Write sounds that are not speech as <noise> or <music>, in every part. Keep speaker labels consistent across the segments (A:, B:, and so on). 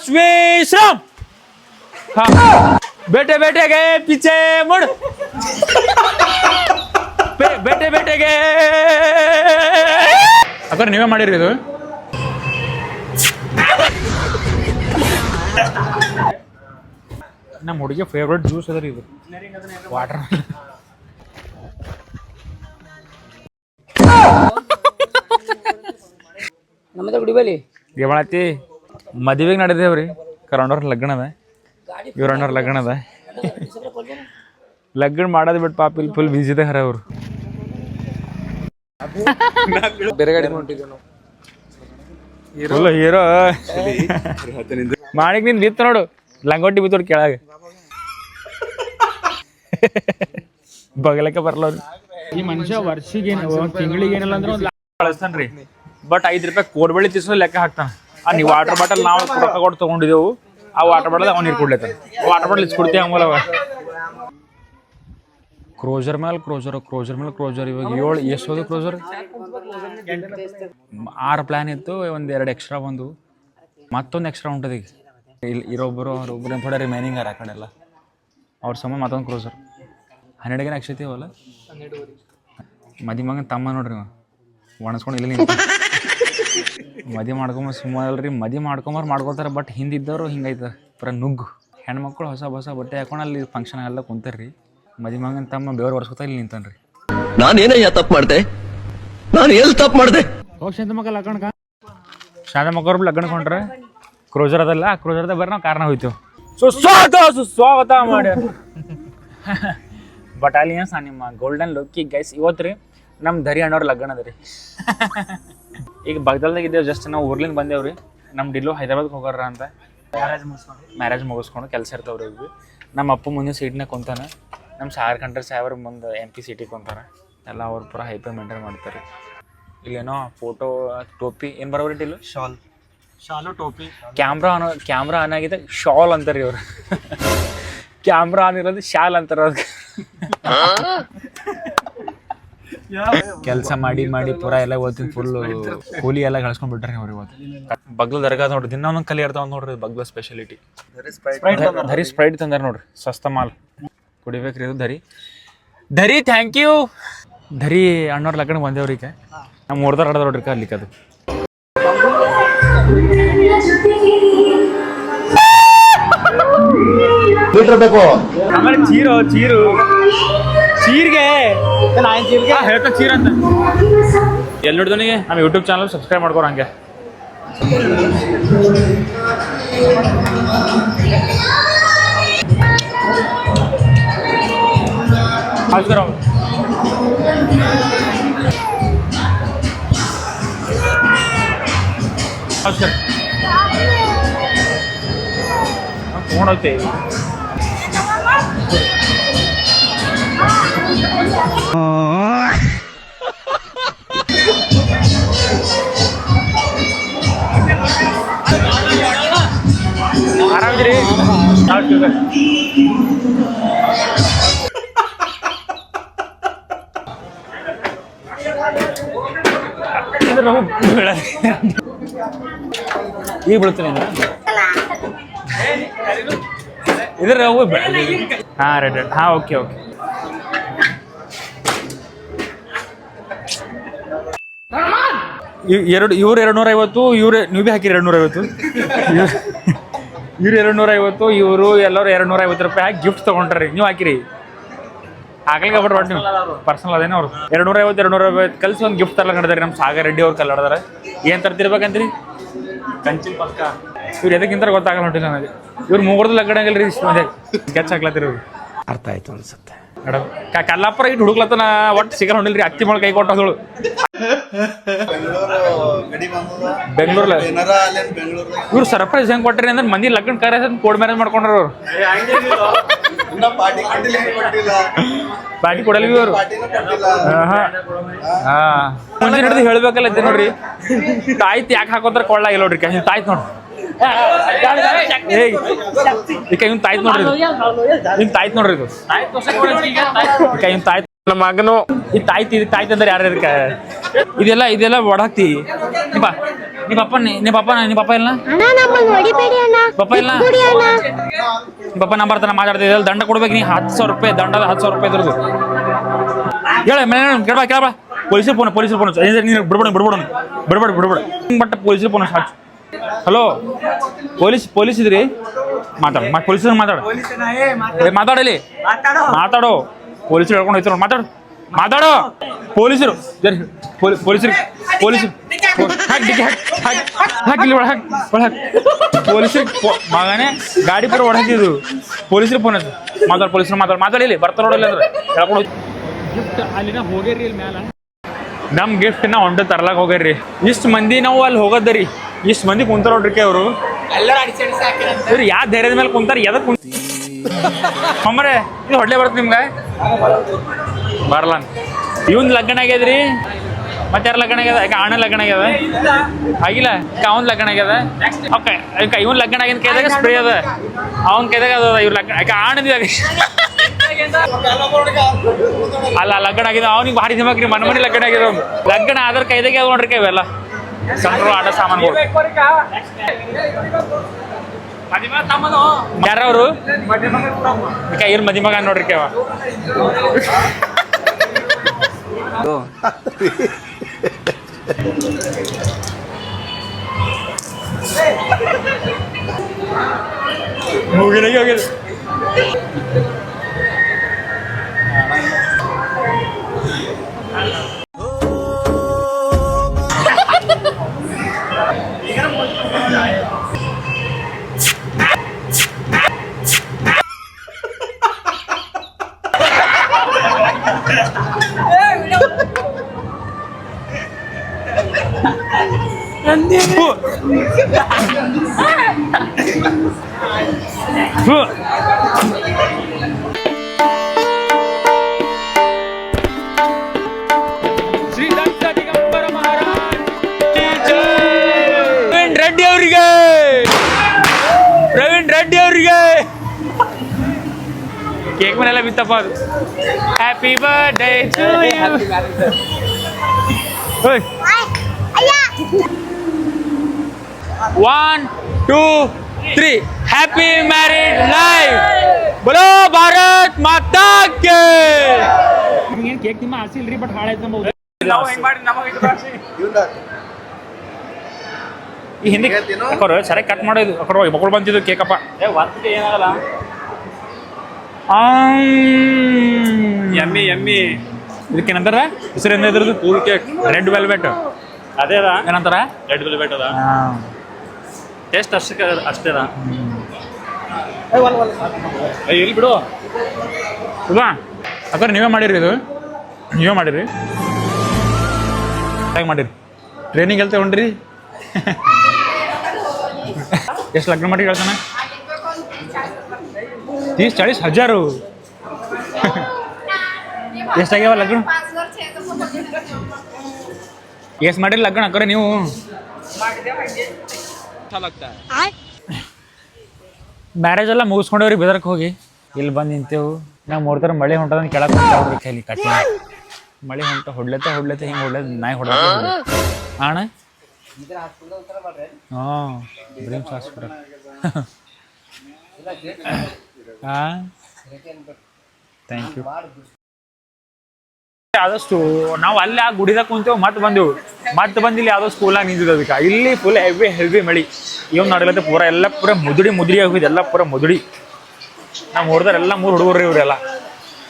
A: बस विश्राम हाँ बेटे बेटे गए पीछे मुड़ ಬೆ- ಬೇಟೆ ಬೇಟೆಗೆ ಅಕ್ಕ ನೀವೇ ಮಾಡಿರಿ ಇದು ನಮ್ಮ ಹುಡುಗಿ ಫೇವ್ರೆಟ್ ಜ್ಯೂಸ್ ಅದ ರೀ ಇದು ವಾಟರ್
B: ನಮ್ಮದ ಗುಡಿಬಲಿ
A: ಏಮಳತಿ ಮದುವೆಗೆ ನಡೆದೇವ್ರಿ ಕರೋಣವ್ರ ಲಗ್ನ ಅದ. ಇವ್ರಣ್ಣವ್ರ ಲಗ್ನ ಅದ. ಲಗ್ನ ಮಾಡೋದು ಬಿಟ್ಟು ಪಾಪ ಇಲ್ಲಿ ಫುಲ್ ಬಿಸಿದೆ ಹರ ಅವರು.
C: ಬೇರೆ ಗಾಡಿ
A: ಫುಲ್ ಹೀರೋ ಮಾಡಿಗೆ ನಿಂದ ಬಿತ್ತು ನೋಡು. ಲಂಗೋಟಿ ಬಿತ್ತು ಕೆಳಗೆ. ಬಗಲಕ್ಕೆ ಬರಲ್ಲ ಈ ಮನುಷ್ಯ ವರ್ಷಿಗೆ ತಿಂಗಳಿಗೆ ಏನಿಲ್ಲ ಅಂದ್ರೆ ಒಂದು ಕಳಿಸ್ತಾನ್ರಿ. ಬಟ್ ಐದು ರೂಪಾಯಿ ಕೋಡ್ಬಳಿ ತಿರ್ಸೋ ಲೆಕ್ಕ ಹಾಕ್ತಾನ. ನೀವು ವಾಟರ್ ಬಾಟಲ್ ನಾವು ರೊಕ್ಕ ಕೊಟ್ಟು ತಗೊಂಡಿದ್ದೆವು. ಆ ವಾಟರ್ ಬಾಟಲ್ ಅವ್ನು ನೀರು ಕೊಡ್ಲೇತಾನೆ ವಾಟರ್ ಬಾಟಲ್ ಇಸ್ಕೊಡ್ತೀವಿ ಅವ. ಕ್ರೋಜರ್ ಮೇಲೆ ಕ್ರೋಜರ್ ಕ್ರೋಜರ್ ಮೇಲೆ ಕ್ರೋಜರ್ ಇವಾಗ ಏಳು ಎಷ್ಟು ಹೋದ ಕ್ರೋಜರ್ ಆರು ಪ್ಲ್ಯಾನ್ ಇತ್ತು ಒಂದು ಎರಡು ಎಕ್ಸ್ಟ್ರಾ ಬಂದು ಮತ್ತೊಂದು ಎಕ್ಸ್ಟ್ರಾ ಉಂಟದ ಈಗ. ಇಲ್ಲಿ ಇರೊಬ್ಬರು ಅವ್ರೊಬ್ಬರು ಥೋಡೆ ರಿಮೈನಿಂಗ್ ಅರ ಆ ಕಡೆ ಎಲ್ಲ. ಅವ್ರ ಸಮ ಮತ್ತೊಂದು ಕ್ರೋಸರ್ ಹನ್ನೆರಡಿಗೆ ಅಕ್ಷತೀವಲ್ಲ ಮದಿ ಮಗನ ತಮ್ಮ ನೋಡ್ರಿ ಒಣಸ್ಕೊಂಡು ಇಲ್ಲಿ ನಿಂತ ಮದಿ ಮಾಡ್ಕೊಂಬರ್ ಸುಮ್ಮನೆ ಅಲ್ರಿ ಮದಿ ಮಾಡ್ಕೊಂಬರ್ ಮಾಡ್ಕೊತಾರೆ ಬಟ್ ಹಿಂದಿದ್ದವರು ಹಿಂಗೈತ. ಪೂರ ನುಗ್ಗು. ಹೆಣ್ಮಕ್ಳು ಹೊಸ ಹೊಸ ಬಟ್ಟೆ ಹಾಕೊಂಡು ಅಲ್ಲಿ ಫಂಕ್ಷನ್ ಎಲ್ಲ ಕುಂತಾರ್ರಿ. ಮದಿ ಮಗನ ತಮ್ಮ ಬೇವ್ರ ಒರ್ಸ್ಕೊತ ಇಲ್ಲಿ ನಿಂತಾನ್ರಿ.
D: ನಾನೇನಯ್ಯ ತಪ್ಪು ಮಾಡ್ದೆ? ನಾನು ಎಲ್ಲಿ ತಪ್ಪು ಮಾಡ್ದೆ?
A: ಹೋಗಿ ಶಾಂತ ಮಕ್ಕಳು ಲಗ್ನಕ ಶಾಂತ ಮಕ್ಕಳು ಲಗ್ನ ಕೊಂಡ್ರೆ ಕ್ರೋಜರ್ ಅದಲ್ಲ ಆ ಕ್ರೋಜರ್ದಾಗ ಬರ್ರಿ ನಾವು ಕಾರಣ ಹೋಯ್ತು. ಸುಸ್ವಾಗತ ಸುಸ್ವಾಗತ ಮಾಡಿ <laughs> ಬಟಾಲಿಯನ್ಸ್ ನಿಮ್ಮ ಗೋಲ್ಡನ್ ಲುಕ್ಕಿ ಗೈಸ್ ಇವತ್ತು ರೀ ನಮ್ಮ ಧರಿ ಅಣ್ಣವ್ರ ಲಗ್ನ ಅದ ರೀ. <laughs> ಈಗ ಬಗ್ದಲ್ದಾಗ ಇದ್ದೇವೆ ಜಸ್ಟ್ ನಾವು ಊರ್ಲಿಂದ ಬಂದೇವ್ರಿ ನಮ್ಮ ಡಿಲ್ಲು ಹೈದರಾಬಾದ್ಗೆ ಹೋಗಾರ ಅಂತ. ಮ್ಯಾರೇಜ್ ಮುಗಿಸ್ಕೊಂಡು. ಕೆಲಸ ಇರ್ತಾವ್ರಿ ಇವು ನಮ್ಮ ಅಪ್ಪ ಮುಂದೆ ಸೀಟ್ನಾಗ ಕುಂತಾನೆ. ನಮ್ಮ ಸಾರ್ ಕಂಡ್ರೆ ಸಾಹೇಬ್ರ ಮುಂದೆ ಎಂ ಪಿ ಸಿಟಿಗೆ ಕುಂತಾರೆ. ಎಲ್ಲ ಅವ್ರು ಪೂರ ಹೈಪೇ ಮೇಂಟೈನ್ ಮಾಡ್ತಾರೆ ಇಲ್ಲೇನೋ ಫೋಟೋ ಟೋಪಿ. ಏನು ಬರೋರಿ ಡಿಲ್ಲು? ಶಾಲ್ ಶಾಲು ಟೋಪಿ. ಕ್ಯಾಮ್ರಾ ಆನ್ ಕ್ಯಾಮ್ರಾ ಆನ್ ಆಗಿದೆ ಶಾಲ್ ಅಂತಾರೆ ಇವ್ರು ಕ್ಯಾಮ್ರಾ ಆನ್ ಇರೋದು ಶಾಲ್ ಅಂತಾರೆ <laughs> ಕೆಲಸ ಮಾಡಿ ಮಾಡಿ ಪೂರ ಎಲ್ಲ ಓದ್ತೀನಿ ಫುಲ್ ಕೂಲಿ ಎಲ್ಲ ಗಳಿಸ್ಕೊಂಡ್ಬಿಟ್ರಿ ಅವ್ರಿಗೆ ಇವತ್ತು. ಬಗ್ಲ ದರ್ಗಾ ನೋಡ್ರಿ ದಿನ ಒಂದೊಂದು ಕಲಿ ಇರ್ತಾವ ನೋಡ್ರಿ ಬಗ್ಲ ಸ್ಪೆಷಾಲಿಟಿ ಧರಿ ಸ್ಪ್ರೈಟ್ ತಂದಾರ ನೋಡ್ರಿ ಸಸ್ತ ಮಾಲ್. ಕುಡಿಬೇಕ್ರಿ ಇದು ಧರಿ. ಧರಿ ಥ್ಯಾಂಕ್ ಯು ಧರಿ ಅಣ್ಣವ್ರ ಲಗ್ನ ಬಂದೇವ್ರಿ ಈಗ ನಮ್ಮ ಮೂರ್ದಾರ ಹಡ್ದ ನೋಡ್ರಿ ಅಲ್ಲಿಕ್ಕೆ ಅದು. ಆಮೇಲೆ ಚೀರು ಚೀರು. ಚೀರ್ಗೆ ಹೇಳ್ತಾ ಚೀರ್ ಅಂತ ಎಲ್ಲಿ ನೋಡಿದವನಿಗೆ ನಮ್ಮ ಯೂಟ್ಯೂಬ್ ಚಾನಲ್ ಸಬ್ಸ್ಕ್ರೈಬ್ ಮಾಡ್ಕೊರ ಹಂಗೆ ಹಾಕ್ತಾರ ಅವ್ರು. ಹಾಕ್ತಾರೆ. ನಾವು ತಗೊಂಡೋಗ್ತೇವೆ ಇದು ಬೀಳಲ್ಲ. ಈಗ ಬೀಳ್ತೀನಿ ಇದ್ರ ಹಾ ಹಾಂ, ರೆಡ್ ರೆಡ್. ಹಾಂ, ಓಕೆ ಓಕೆ. ಎರಡು, ಇವ್ರು ಎರಡು ನೂರ ಐವತ್ತು ಇವ್ರು, ನೀವು ಭೀ ಹಾಕಿರಿ ಎರಡು ನೂರ ಐವತ್ತು ಇವ್ರು ಎರಡು ನೂರ ಐವತ್ತು ಇವರು ಎಲ್ಲರೂ ಎರಡು ನೂರ ಐವತ್ತು ರೂಪಾಯಿ ಹಾಕಿ ಗಿಫ್ಟ್ ತೊಗೊಂಡ್ರಿ ನೀವು ಹಾಕಿರಿ. ಹಾಕ್ಲಿಕ್ಕೆ ಬಿಟ್ಟು ಬಟ್ ನೀವು ಪರ್ಸನಲ್ ಅದೇನೋ ಅವ್ರು. ಎರಡು ನೂರ ಐವತ್ತು ಎರಡು ನೂರ ಐವತ್ತು ಕಲಿಸಿ ಒಂದು ಗಿಫ್ಟ್ ತರಲ್ಲ ನಡೆದಾರೆ ನಮ್ಮ ಸಾಗರ್ ರೆಡ್ಡಿ ಅವ್ರು ಕಲ್ಲಾಡ್ದಾರೆ ಏನು ತರ್ತಿರ್ಬೇಕಂತ್ರಿ? ಕಂಚಿನ ಪಕ್ಕ ಇವ್ರು ಎದಕ್ಕಿಂತ ಗೊತ್ತಾಗಲ್ಲ ಹೊಂಟಿ ನನಗೆ. ಇವ್ರು ಮೂರ್ದು ಲಗ್ಗಡಂಗಿಲ್ಲ ರೀ ಇಷ್ಟು ಮಂದಿ ಕೆಚ್ ಹಾಕ್ಲತ್ತಿರ ಇವ್ರು.
C: ಅರ್ಥ ಆಯ್ತು ಅನ್ಸುತ್ತೆ.
A: ಮೇಡಮ್ ಕಲ್ಲಪ್ಪರ ಇಟ್ಟು ಹುಡುಕ್ಲತ್ತನ ಒಟ್ಟು ಸಿಗಲ್ ಹೊಂಡಿಲ್ರಿ ಅತ್ತಿ ಮೊಳ ಕೈ ಕೊಟ್ಟದಳು. <laughs> ಬೆಂಗಳೂರ್ಲ ಇವ್ರು ಸರ್ಪ್ರೈಸ್ ಹೆಂಗ್ ಕೊಟ್ರಿ ಅಂದ್ರೆ ಮಂದಿ ಲಗ್ನ ಕಾರ್ಯ ಕೋಡ್ ಮ್ಯಾರೇಜ್ ಮಾಡ್ಕೊಂಡ್ರ ಅವ್ರು. ಪಾರ್ಟಿ ಕೊಡಲ್ವಿ ಇವರು ಹಾ ಮುಂಚೆ ಹಿಡಿದು ಹೇಳ್ಬೇಕಲ್ಲ ಇದ್ದೆ ನೋಡ್ರಿ. ತಾಯ್ತ ಯಾಕೆ ಹಾಕೋತಾರ ಕೊಳ್ಳಾಗಿಲ್ಲ ನೋಡ್ರಿ ಕೈ ತಾಯ್ತು ನೋಡ್ರಿ ಏಯ್ ಈಗ ಇವ್ನು ತಾಯ್ತು ನೋಡ್ರಿ ಇದು. ಇವ್ನು ತಾಯ್ತು ನೋಡ್ರಿ ಇದು. ಈಗ ಇವ್ನು ತಾಯ್ತು
C: ನಮ್ಮ ಮಗನು
A: ಈ ತಾಯ್ತಿ ಇದು ತಾಯ್ತಿ ಅಂದ್ರೆ ಯಾರು ಇದಕ್ಕೆ ಇದೆಲ್ಲ ಇದೆಲ್ಲ ಒಡಾಕ್ತಿ. ಬಾ ನೀ ಪಪ್ಪ ಇಲ್ಲ ಪಪ್ಪ ನಂಬರ್ ತನ ಮಾತಾಡ್ತಿದ್ದೆ ದಂಡ ಕೊಡ್ಬೇಕು ನೀ ಹತ್ತು ಸಾವಿರ ರೂಪಾಯಿ ದಂಡ ಹತ್ತು ಸಾವಿರ ರೂಪಾಯಿ ಇದ್ರದ್ದು. ಹೇಳ ಮೇಲೆ ಕೇಳ್ಬಾ ಕೇಳ್ಬಾ ಪೊಲೀಸರು ಫೋನ್ ಪೊಲೀಸರು ಫೋನ್ ನೀನು ಬಿಡ್ಬೇಡ ಬಿಡ್ಬೇಡ ಬಿಡ್ಬೇಡ ಬಿಡ್ಬೇಡ. ಬಟ್ ಪೊಲೀಸರು ಫೋನ್ ಹಚ್ಚು ಹಲೋ ಪೊಲೀಸ್ ಪೊಲೀಸ್ ಇದ್ರಿ? ಮಾತಾಡ ಮಾ ಪೊಲೀಸರು ಮಾತಾಡ. ಮಾತಾಡಲಿ. ಮಾತಾಡೋ. ಪೊಲೀಸರು ಹೇಳ್ಕೊಂಡು ಹೋಯ್ತಾರ ಮಾತಾಡು. ಮಾತಾಡೋ. ಪೊಲೀಸರು. ಪೊಲೀಸರು ಪೊಲೀಸರು ಹಾಕಿ ಹಾಕಿ ಹಾಕಿ ಪೊಲೀಸರು ಮಗನೇ ಗಾಡಿ ಪರ ಹೊಡೆದಿದ್ದು ಪೊಲೀಸರು ಫೋನ್ ಹಚ್ಚು. ಮಾತಾಡ ಪೊಲೀಸರು ಮಾತಾಡ. ಮಾತಾಡಿಲಿ ಬರ್ತಾರ ನೋಡಿಲ್ಲ ಅಂದ್ರೆ ಹೇಳ್ಕೊಂಡು ಗಿಫ್ಟ್ ಅಲ್ಲಿನ ಹೋಗ್ಯಾರಿ ಇಲ್ಲಿ ಮ್ಯಾಲ. ನಮ್ ಗಿಫ್ಟ್ ನಾ ಹೊಂಟ ತರ್ಲಾಕ್ ಹೋಗ್ಯಾರ್ರಿ ಇಷ್ಟು ಮಂದಿ ನಾವು ಅಲ್ಲಿ ಹೋಗೋದರಿ ಇಷ್ಟು ಮಂದಿ ಕುಂತಾರ ನೋಡ್ರಿ ಅವರು. ಇವ್ರು ಯಾವ ಧೈರ್ಯದ ಮೇಲೆ ಕುಂತಾರ ಎದಕ್ ಕುಂತ <laughs> ಇದು ಹೊಡ್ಲೆ ಬರುತ್ತೆ ನಿಮ್ಗೆ? ಬರಲ್ಲ ಇವನ್ ಲಗ್ನ ಆಗ್ಯದ್ರಿ? ಮತ್ತೆ ಯಾರ ಲಗ್ನ ಆಗ್ಯದ? ಯಾಕೆ ಅಣ್ಣ ಲಗ್ನ ಆಗ್ಯದ? ಆಗಿಲ್ಲ. ಅವನ್ ಲಗ್ನ ಆಗ್ಯದ? ಓಕೆ, ಯಾಕೆ ಇವನ್ ಲಗ್ನ ಆಗಿನ ಕೈದಾಗ ಸ್ಪ್ರೇ ಅದ. ಅವನ್ ಕೈದಾಗ ಅದ ಇವ್ರ ಲಗ್ನ. ಯಾಕೆ ಆಣದಿದಾಗ ಅಲ್ಲ, ಲಗ್ನ ಆಗಿದೆ ಅವ್ನಿಗೆ ಭಾರಿ ದಿಮಾಕ್ರಿ ಮನ ಮನೆ ಲಗ್ನ ಅವ್ನು. ಲಗ್ನ ಆದ್ರ ಕೈದಾಗ ಯಾವ ನೋಡ್ರಿ ಇವೆಲ್ಲ ಸಣ್ಣ ಆಟ ಸಾಮಾನುಗಳು. ಯಾರವ್ರು? ಇವ್ರ ಮದಿಮಗ ನೋಡ್ರಿ ಕೇವ? Go. Mungkin lagi, mungkin. Reddy ಅವರಿಗೆ ಪ್ರವೀಣ್ ರೆಡ್ಡಿ ಅವರಿಗೆ ಕೇಕ್ ಮನೆಲ್ಲ ಬಿತ್ತಪ್ಪ ಅದು ಹ್ಯಾಪಿ ಬರ್ಡೇ ಟು ಓಯ್ one two three happy married life बोलो ಭಾರತ್ माता के ಏನು ಕೇಕ್ ನಿಮ್ಮ ಆಸೆ ಇಲ್ರಿ ಬಟ್ ಹಾಳಾಯ್ತು ನಮ್ಮ ಈ ಹಿಂದೆ ಅಕ್ಕೋರು ಸರಿ ಕಟ್ ಮಾಡೋದು. ಅಕ್ಕಡ ಮಕ್ಕಳು ಬಂದಿದ್ದು ಕೇಕಪ್ಪ ಏನಾಗಲ್ಲ? ಎಮ್ಮಿ ಎಮ್ಮಿ. ಇದಕ್ಕೇನಂತಾರ ಹೆಸರು ಏನ ಇದ್ರದ್ದು? ಕೂಲ್ ಕೇಕ್ ರೆಡ್ ವೆಲ್ವೆಟ್ ಅದೇ ಅದ ಏನಂತಾರ? ರೆಡ್ ವೆಲ್ವೆಟ್ ಅದ. ಟೇಸ್ಟ್ ಅಷ್ಟೇ ಅದ. ಇಲ್ಲಿ ಬಿಡು. ಅಲ್ವಾ ಅಕ್ಕ ನೀವೇ ಮಾಡಿರಿ ಇದು. ನೀವೇ ಮಾಡಿರಿ. ಹೇಗೆ ಮಾಡಿರಿ? ಟ್ರೈನಿಂಗ್ ಎಲ್ಲ ತಗೊಂಡ್ರಿ? ಎಷ್ಟು ಲಗ್ನ ಮಾಡಿ ಹೇಳ್ತಾನೆ? ತೀಸ್ ಚಾಳೀಸ್ ಹಜಾರು. ಎಷ್ಟಾಗ್ಯಾವ ಲಗ್ನ? ಎಷ್ಟು ಮಾಡಿರಿ ಲಗ್ನ ಅಕ್ಕಾರೆ ನೀವು? ಮ್ಯಾರೇಜ್ ಎಲ್ಲ ಮುಗಿಸ್ಕೊಂಡವ್ರಿ ಬೆದರ್ಕ್ ಹೋಗಿ. ಇಲ್ಲಿ ಬಂದು ನಿಂತೇವು. ನಾವು ಮೂರ್ತಾರ ಮಳೆ ಹೊಂಟದ ಕೆಳಗೆ ಹೊಂಟವ್ರಿ ಕೈಲಿ ಕಟ್ಟಿ ಮಳೆ ಹೊಂಟ ಹೊಡ್ಲತ್ತ ಹೊಡ್ಲತ್ತ ಹಿಂಗೆ ಹೊಡ್ಲತ್ತ ನಾಯಿ ಹೊಡ್ ಅಣ್ಣ? ಹಾಂ ಡ್ರೀಮ್ಸ್ ಹಾಸ್ಪಿಟಲ್ ಹಾಂ? ಥ್ಯಾಂಕ್ ಯು ಆದಷ್ಟು ನಾವು ಅಲ್ಲಿ ಆ ಗುಡಿದಾಗ ಕುಂತೇವು ಮತ್ತೆ ಬಂದೆವು. ಮತ್ತೆ ಬಂದು ಇಲ್ಲಿ ಯಾವುದೋ ಸ್ಕೂಲಾಗ ನಿಂತಿದ್ದು ಅದಕ್ಕೆ ಇಲ್ಲಿ ಫುಲ್ ಹೆವಿ ಹೆವಿ ಮಳಿ. ಇವ್ ನಡಲತ್ತೆ ಪೂರ ಎಲ್ಲ ಪೂರ ಮುದುಡಿ ಮುದುಡಿ ಆಗೋದು. ಎಲ್ಲ ಪೂರ ಮುದುಡಿ. ನಮ್ಮ ಹೊಡೆದ್ರೆ ಎಲ್ಲ ಮೂರು ಹುಡುಗರು ಇವರೆಲ್ಲ.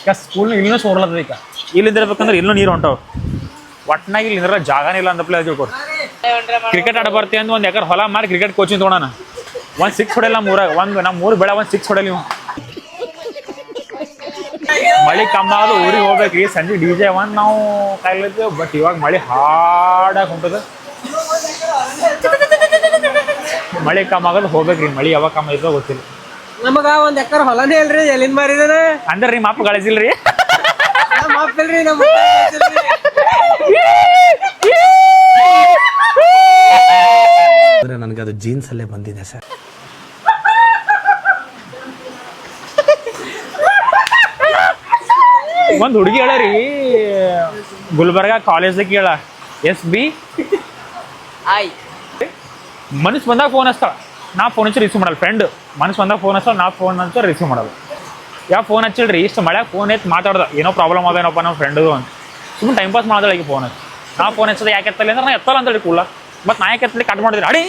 A: ಈಗ ಸ್ಕೂಲ್ ಇಲ್ಲೂ ಸೋರ್ಲತ್ತದ ಈಗ. ಇಲ್ಲಿಂದಿರ್ಬೇಕಂದ್ರೆ ಇಲ್ಲೂ ನೀರು ಹೊಂಟವು. ಒಟ್ನಾಗಿ ಇಲ್ಲಿ ಜಾಗನೇ ಇಲ್ಲ ಅಂದಪ್ಲೆ ಪ್ಲೇ ತಿಳ್ಕೊಡು ಕ್ರಿಕೆಟ್ ಆಡ ಬರ್ತೀವಿ ಅಂತ ಒಂದು ಎಕರೆ ಹೊಲ ಮಾರಿ ಕ್ರಿಕೆಟ್ ಕೋಚಿಂಗ್ ತೊಗೊಳೋಣ ಒಂದು ಸಿಕ್ಸ್ ಹೊಡೆಯಲ್ಲ ನಮ್ಮ ಊರಾಗ. ಒಂದು ನಮ್ಮ ಮೂರು ಬೆಳೆ ಒಂದು ಸಿಕ್ಸ್ ಹೊಡೆಯಲ್ಲ ನೀವು ಮಳೆ ಕಮ್ಮಿ ಆದ ಊರಿಗೆ ಹೋಗ್ಬೇಕ್ರಿ ಸಂಜೆ ಡಿ ಜೆ ಒಂದು ನಾವು ಕಾಯ್ಲತ್ತೇವೆ ಬಟ್ ಇವಾಗ ಮಳೆ ಹಾಡಾಗಿ ಹೊಂಟದ. ಮಳೆ ಕಮ್ಮ ಆಗೋದು ಹೋಗ್ಬೇಕ್ರಿ ಮಳೆ ಯಾವಾಗ ಕಮ್ಮಿ ಐತೋ ಗೊತ್ತಿಲ್ಲ.
E: ನಮಗ ಒಂದ್ ಎಕರ್ ಹೊಲನೇ ಇಲ್ರಿ ಎಲ್ಲಿಂದ ಮಾರಿದಾನ
A: ಅಂದ್ರೆ ನಿಮ್ಮ ಅಪ್ಪ ಗಳಿಸಿಲ್ರಿ.
E: ನಮ್ಮ
C: ನನಗೆ ಅದು ಜೀನ್ಸ್ ಅಲ್ಲೇ ಬಂದಿದೆ ಸರ್.
A: ಒಂದು ಹುಡುಗಿ ಹೇಳರಿ ಗುಲ್ಬರ್ಗ ಕಾಲೇಜ್ದಾಗ ಕೇಳ ಎಸ್ ಬಿ.
E: ಐ.
A: ಮನಸ್ಸು ಬಂದಾಗ ಫೋನ್ ಹಚ್ತಾಳ. ನಾ ಫೋನ್ ಹಚ್ಚಿ ರಿಸೀವ್ ಮಾಡಲ್ಲ ಫ್ರೆಂಡ್ ಮನಸ್ಸು ಬಂದಾಗ ಫೋನ್ ಹಚ್ತಾಳ ನಾ ಫೋನ್ ಅಂತ ರಿಸೀವ್ ಮಾಡಲ್ಲ. ಯಾವ ಫೋನ್ ಹಚ್ಚಿಲ್ರಿ? ಇಷ್ಟು ಮಳೆ ಫೋನ್ ಎತ್ತು ಮಾತಾಡ್ದ. ಏನೋ ಪ್ರಾಬ್ಲಮ್ ಅದೇನಪ್ಪ ನಮ್ಮ ಫ್ರೆಂಡು ಅಂತ. ಸುಮ್ಮನೆ ಟೈಮ್ ಪಾಸ್ ಮಾಡ್ದಳ ಈಗ ಫೋನ್ ಹಚ್ಚಿ. ನಾ ಫೋನ್ ಹಚ್ಚದ ಯಾಕೆ ಎತ್ತಲ್ಲ ಅಂದ್ರೆ ನಾ ಎತ್ತಲ್ಲ ಅಂತೇಳಿ ಕೂಲ ಮತ್ತೆ ನಾ ಯಾಕೆ ಎತ್ತಲಿ? ಕಟ್ ಮಾಡಿದ್ರಿ. ಅಡಿ.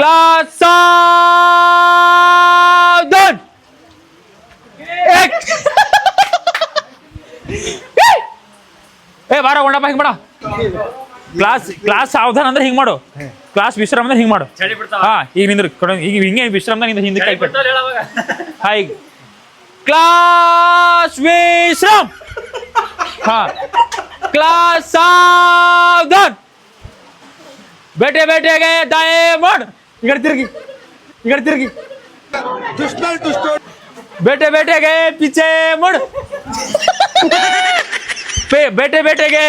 A: ಕ್ಲಾಸ್ ಏ ಬಾರ ಗೊಂಡಪ್ಪ ಹಿಂಗ್ ಮಾಡ. ಕ್ಲಾಸ್ ಕ್ಲಾಸ್ ಸಾವಧಾನ ಅಂದ್ರೆ ಹಿಂಗ್ ಮಾಡು. ಕ್ಲಾಸ್ ವಿಶ್ರಾಮ ಅಂದ್ರೆ ಹಿಂಗ್ ಮಾಡು. ಹಾ ಈಗ ನಿಂದ್ರ ಕೊಡು. ಈಗ ಹಿಂಗೆ ವಿಶ್ರಾಮ ನಿಂದ ಹಿಂದೆ ಕೈ ಕಟ್ಟು ಹಾ ಈಗ. ಕ್ಲಾಸ್ ವಿಶ್ರಾಮ್. ಹಾ. ಕ್ಲಾಸ್ ಸಾವಧಾನ್. ಬೇಟೆ ಬೇಟೆಗೆ ದಾಯ ಮಾಡು ಈಗ ತಿರುಗಿ. ಈಗ ತಿರುಗಿ ಬೇಟೆ ಬೇಟೆಗೆ ಪಿಚೆ ಮಾಡು. ಬೇ ಬೇಟೆ, ಬೇಟೆಗೆ.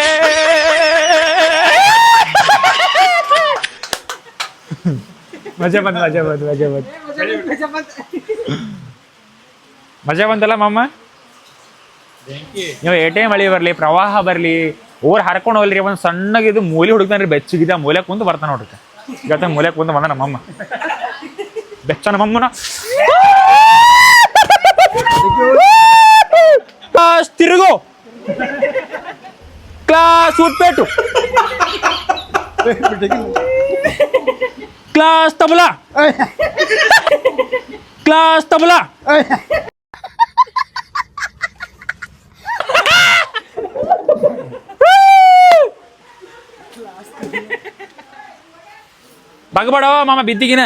A: ಮಜಾ ಬಂತು ಮಜಾ ಬಂತು ಮಜಾ ಬಂತು ಮಜಾ ಬಂತಲ್ಲ ಮಮ್ಮ ನೀವು ಏಟೇ ಮಳೆ ಬರಲಿ, ಪ್ರವಾಹ ಬರಲಿ, ಊರ್ ಹರ್ಕೊಂಡು ಹೋಗ್ಲಿ ಒಂದು ಸಣ್ಣಗೆ ಇದು ಮೂಲೆ ಹುಡುಕ್ತಾನ್ರಿ ಬೆಚ್ಚಗಿದ ಮೂಲೆ ಕುಂದು ಬರ್ತಾನೆ ನೋಡ್ರಿ. ಇವತ್ತ ಮೂಲೆ ಕುಂದು ಬಂದ ನಮ್ಮಮ್ಮ. ಬೆಚ್ಚ ನಮ್ಮಮ್ಮನ. ಕ್ಲಾಸ್ ತಿರುಗು ಕ್ಲಾಸ್ ಉಟ್ಪೇಟು ಕ್ಲಾಸ್ ತಬಲಾ ಕ್ಲಾಸ್ ತಬಲಾ ಬಗಬೇಡ ಮಾಮ ಬಿದ್ದಿಗಿನ